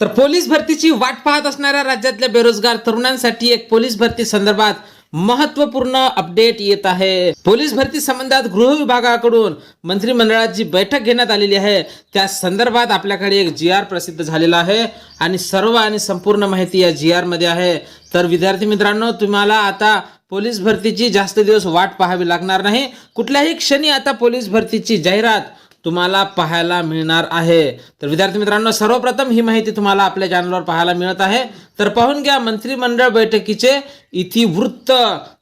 तर पोलीस भरतीची वाट पाहत असणाऱ्या राज्यातल्या बेरोजगार तरुणांसाठी एक पोलीस भरती संदर्भात महत्त्वपूर्ण अपडेट येत आहे. पोलीस भरती संबंधात गृह विभागाकडून मंत्रिमंडळात जी बैठक घेण्यात आलेली आहे. त्या संदर्भात आपल्याकडे एक जी आर प्रसिद्ध झालेला आहे आणि सर्व आणि संपूर्ण माहिती या जी आरमध्ये आहे. तर विद्यार्थी मित्रांनो तुम्हाला आता पोलीस भरतीची जास्त दिवस वाट पाहावी लागणार नाही. कुठल्याही क्षणी आता पोलीस भरतीची जाहिरात तुम्हाला पाहायला मिळणार आहे. तर विद्यार्थी मित्रांनो सर्वप्रथम ही माहिती तुम्हाला आपल्या चॅनलवर पाहायला मिळत आहे. तर पाहून घ्या मंत्रिमंडळ बैठकीचे इतिवृत्त.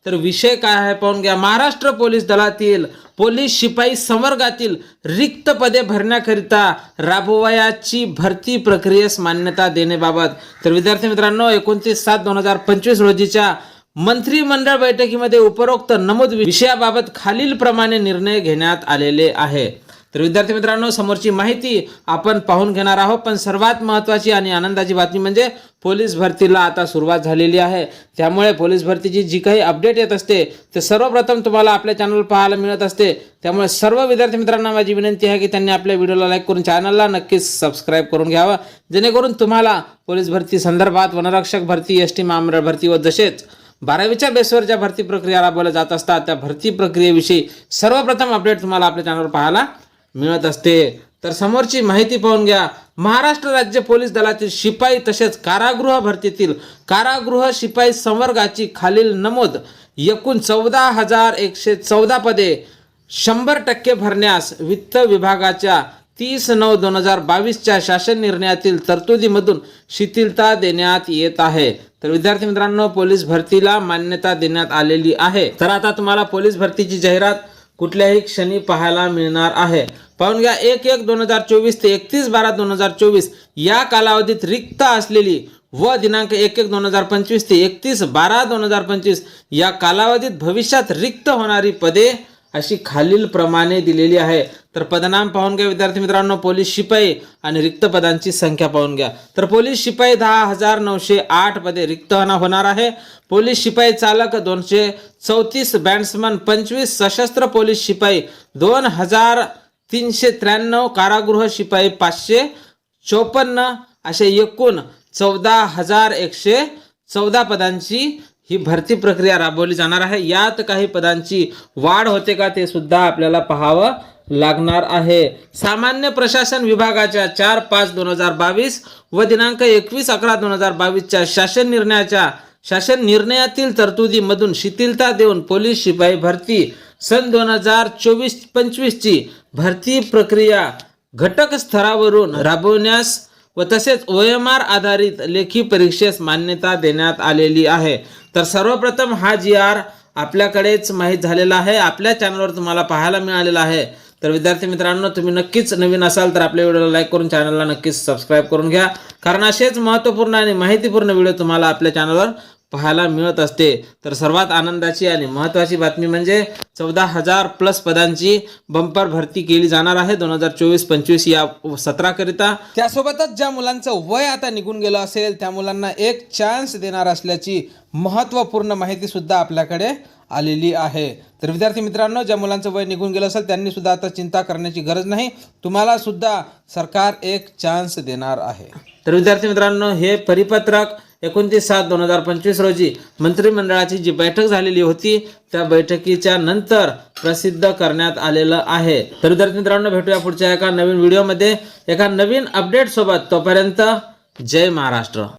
तर विषय काय आहे पाहून घ्या. महाराष्ट्र पोलीस दलातील पोलीस शिपाई संवर्गातील रिक्त पदे भरण्याकरिता राबवयाची भरती प्रक्रियेस मान्यता देण्याबाबत. तर विद्यार्थी मित्रांनो एकोणतीस सात दोन हजार पंचवीस रोजीच्या मंत्रिमंडळ बैठकीमध्ये उपरोक्त नमूद विषयाबाबत खालील प्रमाणे निर्णय घेण्यात आलेले आहे. तर विद्यार्थी मित्रांनो समोरची माहिती आपण पाहून घेणार आहोत. पण सर्वात महत्त्वाची आणि आनंदाची बातमी म्हणजे पोलीस भरतीला आता सुरुवात झालेली आहे. त्यामुळे पोलीस भरतीची जी काही अपडेट येत असते ते सर्वप्रथम तुम्हाला आपल्या चॅनल पाहायला मिळत असते. त्यामुळे सर्व विद्यार्थी मित्रांना माझी विनंती आहे की त्यांनी आपल्या व्हिडिओला लाईक करून चॅनलला नक्कीच सबस्क्राईब करून घ्यावं. जेणेकरून तुम्हाला पोलीस भरती संदर्भात वनरक्षक भरती एस टी महामंडळ भरती व जसेच बारावीच्या बेसवर ज्या भरती प्रक्रिया राबवल्या जात असतात त्या भरती प्रक्रियेविषयी सर्वप्रथम अपडेट तुम्हाला आपल्या चॅनलवर पाहायला मिळत असते. तर समोरची माहिती पाहून घ्या. महाराष्ट्र राज्य पोलीस दलातील शिपाई तसेच कारागृह भरतीतील कारागृह शिपाई संवर्गाची खालील नमूद. एकूण चौदा हजार एकशे चौदा पदे शंभर टक्के भरण्यास वित्त विभागाच्या तीस नऊ दोन हजार बावीसच्या शासन निर्णयातील तरतुदीमधून शिथिलता देण्यात येत आहे. तर विद्यार्थी मित्रांनो पोलीस भरतीला मान्यता देण्यात आलेली आहे. तर आता तुम्हाला पोलीस भरतीची जाहिरात कुठल्याही क्षणी पाहायला मिळणार आहे. पाहून घ्या एक एक दोन हजार चोवीस ते एकतीस बारा दोन हजार चोवीस या कालावधीत रिक्त असलेली व दिनांक एक एक दोन हजार पंचवीस ते एकतीस बारा दोन हजार पंचवीस या कालावधीत भविष्यात रिक्त होणारी पदे अशी खालील प्रमाणे दिलेली आहे. तर पदनाम पाहून घ्या विद्यार्थी मित्रांनो पोलीस शिपाई आणि रिक्त पदांची संख्या पाहून घ्या. तर पोलीस शिपाई दहा हजार नऊशे आठ पदे रिक्त होणार आहे. पोलीस शिपाई चालक दोनशे चौतीस बॅट्समन पंचवीस सशस्त्र पोलीस शिपाई दोन हजार तीनशे त्र्याण्णव कारागृह शिपाई पाचशे चोपन्न असे एकूण चौदा हजार एकशे चौदा पदांची ही भरती प्रक्रिया राबवली जाणार आहे. यात काही पदांची वाढ होते का ते सुद्धा आपल्याला पाहावं लागणार आहे. सामान्य प्रशासन विभागाच्या चार पाच दोन हजार बावीस व दिनांक एकवीस अकरा दोन हजार बावीसच्या शासन निर्णयाच्या शासन निर्णयातील तरतुदीमधून शिथिलता देऊन पोलीस शिपाई भरती सन दोन हजार चोवीस पंचवीसची भरती प्रक्रिया घटक स्तरावरून राबवण्यास व तसेच ओ एम आर आधारित लेखी परीक्षेस मान्यता देण्यात आलेली आहे. तर सर्वप्रथम हा जी आर आपल्याकडेच माहीत झालेला आहे. आपल्या चॅनलवर तुम्हाला पाहायला मिळालेला आहे. तर विद्यार्थी मित्रांनो तुम्ही नक्कीच नवीन असाल तर आपल्या व्हिडिओला लाईक करून चॅनलला नक्कीच सबस्क्राईब करून घ्या. कारण असेच महत्त्वपूर्ण आणि माहितीपूर्ण व्हिडिओ तुम्हाला आपल्या चॅनलवर पाहायला मिळत असते. तर सर्वात आनंदाची आणि महत्त्वाची बातमी म्हणजे चौदा हजार प्लस पदांची बंपर भरती केली जाणार आहे दोन हजार चोवीस पंचवीस या सत्राकरिता. त्यासोबतच ज्या मुलांचं वय आता निघून गेलं असेल त्या मुलांना एक चान्स देणार असल्याची महत्त्वपूर्ण माहिती सुद्धा आपल्याकडे आलेली आहे. तर विद्यार्थी मित्रांनो ज्या मुलांचं वय निघून गेलं असेल त्यांनी सुद्धा आता चिंता करण्याची गरज नाही. तुम्हाला सुद्धा सरकार एक चान्स देणार आहे. तर विद्यार्थी मित्रांनो हे परिपत्रक एकोणतीस सात दोन हजार पंचवीस रोजी मंत्रिमंडळाची जी बैठक झालेली होती त्या बैठकीच्या नंतर प्रसिद्ध करण्यात आलेलं आहे. तर विद्यार्थी मित्रांनो भेटूया पुढच्या एका नवीन व्हिडिओमध्ये. एका नवीन अपडेट सोबत तोपर्यंत जय महाराष्ट्र.